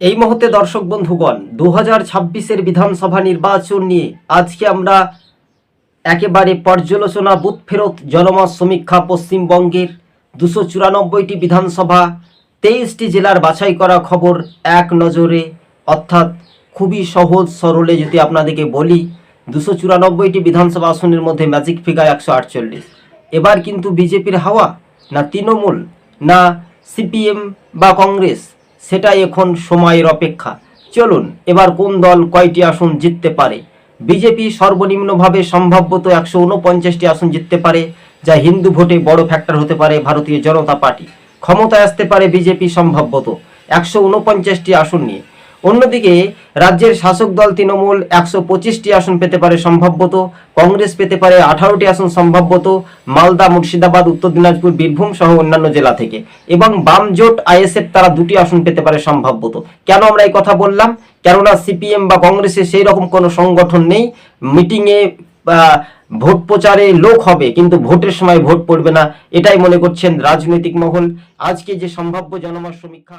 এই মুহূর্তে দর্শক বন্ধুগণ দু হাজার ছাব্বিশের বিধানসভা নির্বাচন নিয়ে আজকে আমরা একেবারে পর্যালোচনা, বুথ ফেরত, জনমত সমীক্ষা, পশ্চিমবঙ্গের দুশো চুরানব্বইটি বিধানসভা, তেইশটি জেলার বাছাই করা খবর এক নজরে। অর্থাৎ খুবই সহজ, সরলে যদি আপনাদেরকে বলি, দুশো চুরানব্বইটি বিধানসভা আসনের মধ্যে ম্যাজিক ফিগার একশো আটচল্লিশ। এবার কিন্তু বিজেপির হাওয়া, না তৃণমূল, না সিপিএম বা কংগ্রেস সেটাই এখন সময়ের অপেক্ষা। চলুন, এবার কোন দল কয়টি আসন জিততে পারে? বিজেপি সর্বনিম্নভাবে সম্ভাব্যত একশো উনপঞ্চাশটি আসন জিততে পারে, যা হিন্দু ভোটে বড় ফ্যাক্টর হতে পারে ভারতীয় জনতা পার্টি। ক্ষমতায় আসতে পারে বিজেপি সম্ভাব্যত। একশো উনপঞ্চাশটি আসন নিয়ে অন্যদিকে রাজ্যের শাসক দল তৃণমূল একশো পঁচিশটি আসন পেতে পারে সম্ভাব্যত, কংগ্রেস পেতে পারে আঠারোটি আসন সম্ভাব্যত, মালদা, মুর্শিদাবাদ, উত্তর দিনাজপুর, বীরভূম সহ অন্যান্য জেলা থেকে। এবং বাম জোট, আইএসএফ তারা দুটি আসন পেতে পারে সম্ভাব্যত। কেন আমরা এই কথা বললাম? কেননা সিপিএম বা কংগ্রেসের সেই রকম কোনো সংগঠন নেই। মিটিংয়ে ভোট প্রচারে লোক হবে, কিন্তু ভোটের সময় ভোট পড়বে না। এটাই মনে করছেন রাজনৈতিক মহল। আজকে যে সম্ভাব্য জনমত সমীক্ষা